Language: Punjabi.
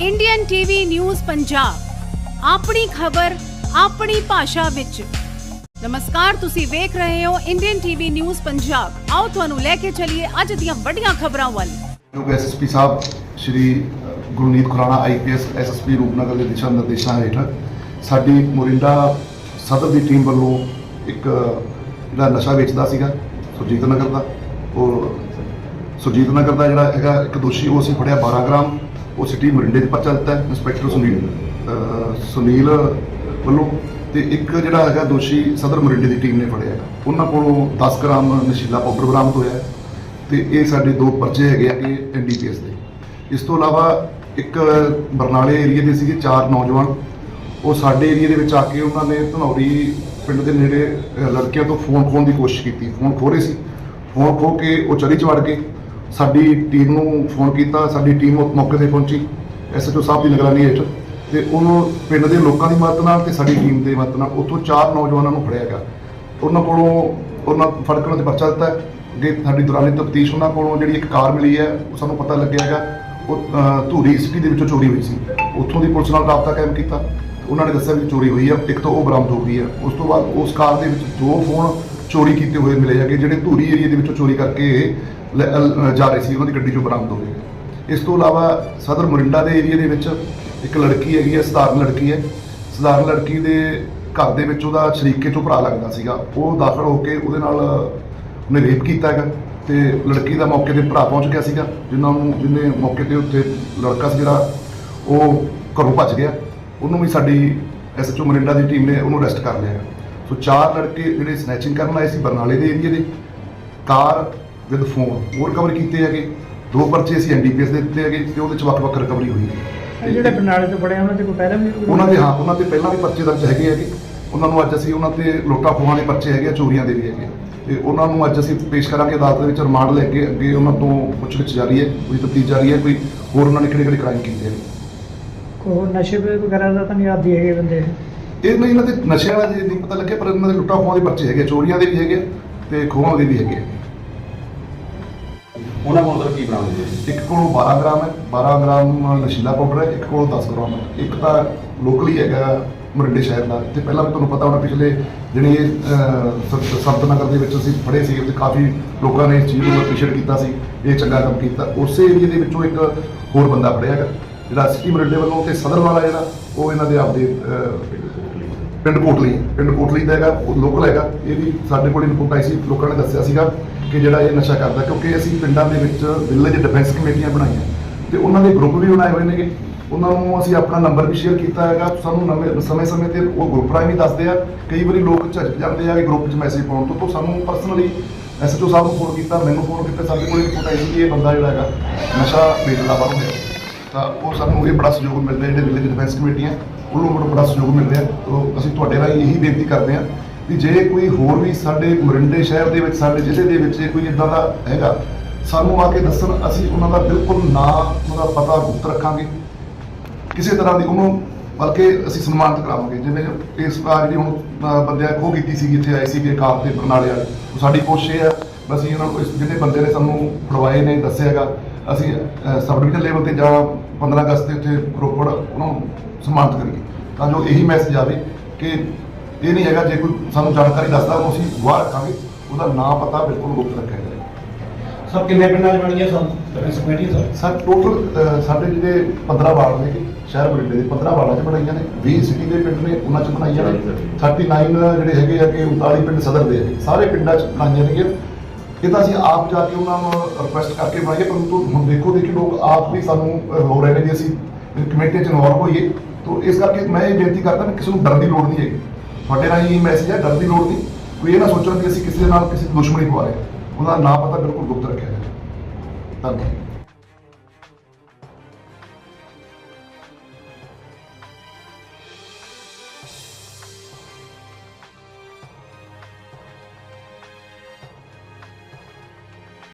ਇੰਡੀਅਨ ਟੀਵੀ ਨਿਊਜ਼ ਪੰਜਾਬ ਆਪਣੀ ਖਬਰ, ਆਪਣੀ ਭਾਸ਼ਾ ਵਿੱਚ। ਨਮਸਕਾਰ, ਤੁਸੀਂ ਵੇਖ ਰਹੇ ਹੋ ਇੰਡੀਅਨ ਟੀਵੀ ਨਿਊਜ਼ ਪੰਜਾਬ ਆਓ ਤੁਹਾਨੂੰ ਲੈ ਕੇ ਚੱਲੀਏ ਅੱਜ ਦੀਆਂ ਵੱਡੀਆਂ ਖਬਰਾਂ ਵੱਲ। ਜੋ ਐਸਐਸਪੀ ਸਾਹਿਬ, ਸ਼੍ਰੀ ਗੁਰਨੀਤ ਖੁਰਾਣਾ ਆਈਪੀਐਸ ਐਸਐਸਪੀ ਰੂਪਨਗਰ ਦੇ ਦਿਸ਼ਾ ਨਿਰਦੇਸ਼ਾਂ ਹੇਠ। ਸਾਡੀ ਮੋਰਿੰਡਾ ਸਦਰ ਦੀ ਟੀਮ ਵੱਲੋਂ ਇੱਕ, ਜਿਹੜਾ ਨਸ਼ਾ ਵੇਚਦਾ ਸੀਗਾ, ਸੁਰਜੀਤ ਨਗਰ ਦਾ। ਔਰ ਸੁਰਜੀਤ ਨਗਰ ਦਾ ਜਿਹੜਾ ਹੈਗਾ, ਇੱਕ ਦੋਸ਼ੀ, ਉਹ ਅਸੀਂ ਫੜਿਆ 12 ਗ੍ਰਾਮ। ਉਹ ਸਿਟੀ ਮੋਰਿੰਡੇ 'ਚ ਪਰਚਾ ਦਿੱਤਾ ਹੈ ਇੰਸਪੈਕਟਰ ਸੁਨੀਲ ਅਹ ਸੁਨੀਲ ਵੱਲੋਂ। ਤੇ ਇੱਕ ਜਿਹੜਾ ਹੈਗਾ ਦੋਸ਼ੀ ਸਦਰ ਮੋਰਿੰਡੇ ਦੀ ਟੀਮ ਨੇ ਫੜਿਆ ਹੈਗਾ। ਉਹਨਾਂ ਕੋਲੋਂ 10 ਗ੍ਰਾਮ ਨਸ਼ੀਲਾ ਪਾਊਡਰ ਬਰਾਮਦ ਹੋਇਆ ਹੈ ਤੇ ਇਹ ਸਾਡੇ ਦੋ ਪਰਚੇ ਹੈਗੇ ਆ ਕਿ ਐਨਡੀਪੀਐਸ ਦੇ। ਇਸ ਤੋਂ ਇਲਾਵਾ ਇੱਕ ਬਰਨਾਲੇ ਏਰੀਆ ਦੇ ਸੀਗੇ ਚਾਰ ਨੌਜਵਾਨ। ਉਹ ਸਾਡੇ ਏਰੀਆ ਦੇ ਵਿੱਚ ਆ ਕੇ ਉਹਨਾਂ ਨੇ ਧਨੌਰੀ ਪਿੰਡ ਦੇ ਨੇੜੇ ਅਹ, ਲੜਕਿਆਂ ਤੋਂ ਫੋਨ ਖੋਹਣ ਦੀ ਕੋਸ਼ਿਸ਼ ਕੀਤੀ। ਫੋਨ ਖੋਹ ਰਹੇ ਸੀ। ਫੋਨ ਖੋਹ ਕੇ ਉਹ ਚਲੀ ਚ ਵੜ ਗਏ। ਸਾਡੀ ਟੀਮ ਨੂੰ ਫੋਨ ਕੀਤਾ, ਸਾਡੀ ਟੀਮ ਉਸ ਮੌਕੇ ਤੇ ਪਹੁੰਚੀ ਐਸਐਚਓ ਸਾਹਿਬ ਦੀ ਨਿਗਰਾਨੀ ਹੇਠ। ਤੇ ਉਹਨੂੰ ਪਿੰਡ ਦੇ ਲੋਕਾਂ ਦੀ ਮਦਦ ਨਾਲ ਤੇ ਸਾਡੀ ਟੀਮ ਦੇ ਮਦਦ ਨਾਲ ਉੱਥੋਂ ਚਾਰ ਨੌਜਵਾਨਾਂ ਨੂੰ ਫੜਿਆ ਗਿਆ। ਉਹਨਾਂ ਕੋਲੋਂ ਉਹਨਾਂ ਫੜਕਣ ਦੇ ਪਰਚਾ ਦਿੱਤਾ। ਹੈ। ਅੱਗੇ ਸਾਡੀ ਦੌਰਾਨੀ ਤਫਤੀਸ਼ ਉਹਨਾਂ ਕੋਲੋਂ ਜਿਹੜੀ ਇੱਕ ਕਾਰ ਮਿਲੀ ਹੈ, ਉਹ ਸਾਨੂੰ ਪਤਾ ਲੱਗਿਆ ਹੈਗਾ। ਉਹ ਧੂਰੀ ਸਿਟੀ ਦੇ ਵਿੱਚੋਂ ਚੋਰੀ ਹੋਈ ਸੀ। ਉੱਥੋਂ ਦੀ ਪੁਲਿਸ ਨਾਲ ਰਾਬਤਾ ਕਾਇਮ ਕੀਤਾ। ਉਹਨਾਂ ਨੇ ਦੱਸਿਆ ਵੀ ਚੋਰੀ ਹੋਈ ਹੈ, ਇੱਕ ਤਾਂ ਉਹ ਬਰਾਮਦ ਹੋ ਗਈ ਹੈ। ਉਸ ਤੋਂ ਬਾਅਦ ਉਸ ਕਾਰ ਦੇ ਵਿੱਚ ਦੋ ਫੋਨ ਚੋਰੀ ਕੀਤੇ ਹੋਏ ਮਿਲੇ ਹੈਗੇ, ਜਿਹੜੇ ਧੂਰੀ ਏਰੀਆ ਦੇ ਵਿੱਚੋਂ ਚੋਰੀ ਕਰਕੇ ਜਾ ਰਹੇ ਸੀ ਉਹਨਾਂ ਦੀ ਗੱਡੀ ਚੋਂ ਬਰਾਮਦ ਹੋ ਗਈ। ਇਸ ਤੋਂ ਇਲਾਵਾ ਸਦਰ ਮੋਰਿੰਡਾ ਦੇ ਏਰੀਆ ਦੇ ਵਿੱਚ ਇੱਕ ਲੜਕੀ ਹੈਗੀ ਹੈ, ਸਧਾਰਨ ਲੜਕੀ ਹੈ। ਸਧਾਰਨ ਲੜਕੀ ਦੇ ਘਰ ਦੇ ਵਿੱਚ ਉਹਦਾ ਸ਼ਰੀਕੇ ਚੋਂ ਭਰਾ ਲੱਗਦਾ ਸੀਗਾ। ਉਹ ਦਾਖਲ ਹੋ ਕੇ ਉਹਦੇ ਨਾਲ ਉਹਨੇ ਰੇਪ ਕੀਤਾ ਹੈਗਾ ਤੇ ਲੜਕੀ ਦਾ ਮੌਕੇ ਤੇ ਭਰਾ ਪਹੁੰਚ ਗਿਆ ਸੀਗਾ, ਜਿਨ੍ਹਾਂ ਨੂੰ ਜਿਹਨੇ ਮੌਕੇ ਤੇ ਉੱਥੇ ਲੜਕਾ ਸੀ ਜਿਹੜਾ, ਉਹ ਘਰੋਂ ਭੱਜ ਗਿਆ। ਉਹਨੂੰ ਵੀ ਸਾਡੀ ਐਸਐਚਓ ਮਰਿੰਡਾ ਦੀ ਟੀਮ ਨੇ ਉਹਨੂੰ ਅਰੈਸਟ ਕਰ ਲਿਆ। ਹੈਗਾ। ਸੋ ਚਾਰ ਲੜਕੇ ਜਿਹੜੇ ਸਨੈਚਿੰਗ ਕਰਨ ਆਏ ਸੀ ਬਰਨਾਲੇ ਦੇ ਏਰੀਆ ਦੇ। ਕਾਰ ਵਿਦ ਫੋਨ ਉਹ ਰਿਕਵਰ ਕੀਤੇ ਹੈਗੇ। ਦੋ ਪਰਚੇ ਅਸੀਂ ਐਨਡੀਪੀਐਸ ਦੇ ਦਿੱਤੇ ਹੈਗੇ ਤੇ ਉਹਦੇ ਚ ਵੱਖ-ਵੱਖ ਰਿਕਵਰੀ ਹੋਈ ਹੈ। ਜਿਹੜੇ ਬਰਨਾਲੇ ਤੋਂ ਫੜੇ ਆ, ਉਹਨਾਂ ਤੇ ਕੋਈ ਪਹਿਲਾਂ ਵੀ ਉਹਨਾਂ ਦੇ ਹਾਂ ਉਹਨਾਂ ਤੇ ਪਹਿਲਾਂ ਵੀ ਪਰਚੇ ਦਰਜ ਹੈਗੇ ਹੈਗੇ। ਉਹਨਾਂ ਨੂੰ ਅੱਜ ਅਸੀਂ ਉਹਨਾਂ ਤੇ ਲੋਟਾ ਖੋਹਾਂ ਦੇ ਪਰਚੇ ਹੈਗੇ ਚੋਰੀਆਂ ਦੇ ਵੀ ਹੈਗੇ। ਤੇ ਉਹਨਾਂ ਨੂੰ ਅੱਜ ਅਸੀਂ ਪੇਸ਼ ਕਰਾਂਗੇ ਅਦਾਲਤ ਦੇ ਵਿੱਚ ਰਿਮਾਂਡ ਲੈ ਕੇ ਅੱਗੇ ਉਹਨਾਂ ਤੋਂ ਪੁੱਛਗਿੱਛ ਜਾਰੀ ਹੈ ਕੋਈ ਤਫਤੀਸ਼ ਜਾਰੀ ਹੈ ਕੋਈ ਹੋਰ ਉਹਨਾਂ ਨੇ ਕਿਹੜੇ ਕਿਹੜੇ ਕ੍ਰਾਈਮ ਕੀਤੇ ਨੇ। ਕੋਈ ਨਸ਼ੇ ਵਗੈਰਾ ਦਾ ਤਾਂ ਨਹੀਂ ਆਦੀ ਹੈਗੇ ਬੰਦੇ? ਇਹ ਨਹੀਂ ਇਹਨਾਂ ਦੇ ਨਸ਼ਿਆਂ ਵਾਲਾ ਜੀ ਨਹੀਂ ਪਤਾ ਲੱਗਿਆ ਪਰ ਇਹਨਾਂ ਦੇ ਲੁੱਟਾਂ ਖੋਹਾਂ ਦੇ ਪਰਚੇ ਹੈਗੇ ਚੋਰੀਆਂ ਦੇ ਵੀ ਹੈਗੇ ਤੇ ਖੋਹਾਂ ਦੇ ਵੀ ਹੈਗੇ। ਉਹਨਾਂ ਕੋਲ ਅੰਦਰ ਕੀ ਬਰਾਮਦ ਹੋਇਆ ਇੱਕ ਕੋਲੋਂ 12 ਗ੍ਰਾਮ ਹੈ 12 ਗ੍ਰਾਮ ਨਸ਼ੀਲਾ ਪਾਊਡਰ ਹੈ, ਇੱਕ ਕੋਲ 10 ਗ੍ਰਾਮ ਹੈ। ਇੱਕ ਤਾਂ ਲੋਕਲੀ ਹੈਗਾ ਮੋਰਿੰਡੇ ਸ਼ਹਿਰ ਦਾ, ਤੇ ਪਹਿਲਾਂ ਵੀ ਤੁਹਾਨੂੰ ਪਤਾ ਹੋਣਾ ਪਿਛਲੇ ਜਿਹੜੇ ਸੰਤ ਨਗਰ ਦੇ ਵਿੱਚ ਅਸੀਂ ਫੜੇ ਸੀਗੇ, ਤੇ ਕਾਫੀ ਲੋਕਾਂ ਨੇ ਇਸ ਚੀਜ਼ ਨੂੰ ਅਪਰੀਸ਼ੀਏਟ ਕੀਤਾ ਸੀ, ਇਹ ਚੰਗਾ ਕੰਮ ਕੀਤਾ। ਉਸੇ ਏਰੀਆ ਦੇ ਵਿੱਚੋਂ ਇੱਕ ਹੋਰ ਬੰਦਾ ਫੜਿਆ ਹੈਗਾ, ਜਿਹੜਾ ਸਿਟੀ ਮੋਰਿੰਡੇ ਵੱਲੋਂ ਤੇ ਸਦਰ ਵਾਲਾ ਜਿਹੜਾ, ਉਹ ਇਹਨਾਂ ਦੇ ਆਪਦੇ ਪਿੰਡ ਕੋਟਲੀ ਪਿੰਡ ਕੋਟਲੀ ਦਾ ਹੈਗਾ ਲੋਕਲ ਹੈਗਾ। ਇਹ ਵੀ ਸਾਡੇ ਕੋਲ ਇਨਪੁਟ ਆਈ ਸੀ, ਲੋਕਾਂ ਨੇ ਦੱਸਿਆ ਸੀਗਾ ਕਿ ਜਿਹੜਾ ਇਹ ਨਸ਼ਾ ਕਰਦਾ, ਕਿਉਂਕਿ ਅਸੀਂ ਪਿੰਡਾਂ ਦੇ ਵਿੱਚ ਵਿਲੇਜ ਡਿਫੈਂਸ ਕਮੇਟੀਆਂ ਬਣਾਈਆਂ। ਤੇ ਉਹਨਾਂ ਦੇ ਗਰੁੱਪ ਵੀ ਬਣਾਏ ਹੋਏ ਨੇਗੇ। ਉਹਨਾਂ ਨੂੰ ਅਸੀਂ ਆਪਣਾ ਨੰਬਰ ਵੀ ਸ਼ੇਅਰ ਕੀਤਾ ਹੈਗਾ। ਸਾਨੂੰ ਨਵੇਂ, ਸਮੇਂ-ਸਮੇਂ ਤੇ ਉਹ ਗਰੁੱਪ ਰਾਹੀਂ ਵੀ ਦੱਸਦੇ ਆ। ਕਈ ਵਾਰੀ ਲੋਕ ਝਿਜਕ ਜਾਂਦੇ ਆ ਕਿ ਗਰੁੱਪ 'ਚ ਮੈਸੇਜ ਪਾਉਣ ਤੋਂ। ਤਾਂ ਸਾਨੂੰ ਪਰਸਨਲੀ ਐਸਐਚਓ ਸਾਹਿਬ ਨੂੰ ਫੋਨ ਕੀਤਾ, ਮੈਨੂੰ ਫੋਨ ਕੀਤਾ, ਸਾਡੇ ਕੋਲ ਰਿਪੋਰਟ ਆਈ ਸੀ ਕਿ ਇਹ ਬੰਦਾ ਜਿਹੜਾ ਹੈਗਾ, ਨਸ਼ਾ ਵੇਚਦਾ ਬਾਹਰੋਂ ਹੈ ਤਾਂ ਉਹ ਸਾਨੂੰ ਇਹ ਬੜਾ ਸਹਿਯੋਗ ਮਿਲ ਰਿਹਾ ਜਿਹੜੇ ਵਿਲੇਜ ਡਿਫੈਂਸ ਕਮੇਟੀਆਂ ਉਹਨੂੰ ਬੜਾ ਬੜਾ ਸਹਿਯੋਗ ਮਿਲ ਰਿਹਾ ਤਾਂ ਅਸੀਂ ਤੁਹਾਡੇ ਨਾਲ ਇਹੀ ਬੇਨਤੀ ਕਰਦੇ ਹਾਂ ਕਿ ਜੇ ਕੋਈ ਹੋਰ ਵੀ ਸਾਡੇ ਮੋਰਿੰਡੇ ਸ਼ਹਿਰ ਦੇ ਵਿੱਚ, ਸਾਡੇ ਜ਼ਿਲ੍ਹੇ ਦੇ ਵਿੱਚ ਕੋਈ ਇਦਾਂ ਦਾ ਹੈਗਾ, ਸਾਨੂੰ ਆ ਕੇ ਦੱਸਣ, ਅਸੀਂ ਉਹਨਾਂ ਦਾ ਬਿਲਕੁਲ ਨਾਂ ਉਹਦਾ ਪਤਾ ਗੁਪਤ ਰੱਖਾਂਗੇ। ਕਿਸੇ ਤਰ੍ਹਾਂ ਦੀ ਉਹਨੂੰ ਬਲਕਿ ਅਸੀਂ ਸਨਮਾਨਿਤ ਕਰਾਵਾਂਗੇ। ਜਿਵੇਂ ਇਸ ਵਾਰ ਜਿਹੜੀ ਹੁਣ ਬੰਦਿਆਂ ਖੋ ਕੀਤੀ ਸੀ ਇੱਥੇ ਆਏ ਸੀ ਕਿ ਕਾਰ ਤੇ ਬਰਨਾਲੇ ਵਾਲੇ। ਸਾਡੀ ਕੋਸ਼ਿਸ਼ ਇਹ ਹੈ ਵੀ ਅਸੀਂ ਇਹਨਾਂ ਨੂੰ ਜਿਹੜੇ ਬੰਦੇ ਨੇ ਸਾਨੂੰ ਫੜਵਾਏ ਨੇ, ਦੱਸਿਆ ਹੈਗਾ ਅਸੀਂ ਸਬ ਡਿਵੀਜ਼ਨ ਲੈਵਲ ਤੇ ਜਾਂ 15 ਅਗਸਤ ਤੇ ਉੱਥੇ ਰੋਪੜ ਉਹਨਾਂ ਨੂੰ ਸਨਮਾਨਿਤ ਕਰੀਏ। ਤਾਂ ਜੋ ਇਹੀ ਮੈਸੇਜ ਆਵੇ ਕਿ ਇਹ ਨਹੀਂ ਹੈਗਾ ਜੇ ਕੋਈ ਸਾਨੂੰ ਜਾਣਕਾਰੀ ਦੱਸਦਾ ਉਹਨੂੰ ਅਸੀਂ ਗਵਾਹ ਰੱਖਾਂਗੇ। ਉਹਦਾ ਨਾਂ ਪਤਾ ਬਿਲਕੁਲ ਗੁਪਤ ਰੱਖਿਆ ਜਾਏ ਸਰ ਕਿੰਨੇ ਪਿੰਡਾਂ 'ਚ ਬਣੀਆਂ ਸਨ? Defence committee sir sir total ਸਾਡੇ ਜਿਹੜੇ 15 ਵਾਰਡ ਨੇ ਸ਼ਹਿਰ ਬਰਿੰਡੇ ਦੇ 15 ਵਾਰਡਾਂ 'ਚ ਬਣਾਈਆਂ ਨੇ। 20 ਸਿਟੀ ਦੇ ਪਿੰਡ ਨੇ ਉਹਨਾਂ 'ਚ ਬਣਾਈਆਂ ਨੇ। 39 ਜਿਹੜੇ ਹੈਗੇ ਆ ਕਿ 39 ਪਿੰਡ ਸਦਰ ਦੇ ਹੈਗੇ। ਸਾਰੇ ਪਿੰਡਾਂ 'ਚ ਬਣਾਈਆਂ ਨੇਗੀਆਂ ਇਹ ਤਾਂ ਅਸੀਂ ਆਪ ਜਾ ਕੇ ਉਹਨਾਂ ਨੂੰ ਰਿਕੁਐਸਟ ਕਰਕੇ ਬਣਾਈਏ, ਪਰੰਤੂ ਹੁਣ ਦੇਖੋ, ਦੇਖੀ ਲੋਕ ਆਪ ਵੀ ਸਾਨੂੰ ਹੋ ਰਹੇ ਨੇ ਜੀ, ਅਸੀਂ ਕਮੇਟੀ 'ਚ ਇਨਵੋਲਵ ਹੋਈਏ। ਤਾਂ ਇਸ ਕਰਕੇ ਮੈਂ ਇਹ ਬੇਨਤੀ ਕਰਦਾ ਕਿ ਕਿਸੇ ਨੂੰ ਡਰਨ ਦੀ ਲੋੜ ਨਹੀਂ ਹੈਗੀ। ਤੁਹਾਡੇ ਰਾਹੀਂ ਇਹ ਮੈਸੇਜ ਹੈ, ਡਰਨ ਦੀ ਲੋੜ ਨਹੀਂ। ਕੋਈ ਇਹ ਨਾ ਸੋਚਣ ਕਿ ਅਸੀਂ ਕਿਸੇ ਦੇ ਨਾਲ ਕਿਸੇ ਦੀ ਦੁਸ਼ਮਣੀ ਪਵਾ ਰਹੇ ਹਾਂ। ਉਹਦਾ ਨਾਂ ਪਤਾ ਬਿਲਕੁਲ ਗੁਪਤ ਰੱਖਿਆ ਜਾਵੇ। ਧੰਨਵਾਦ।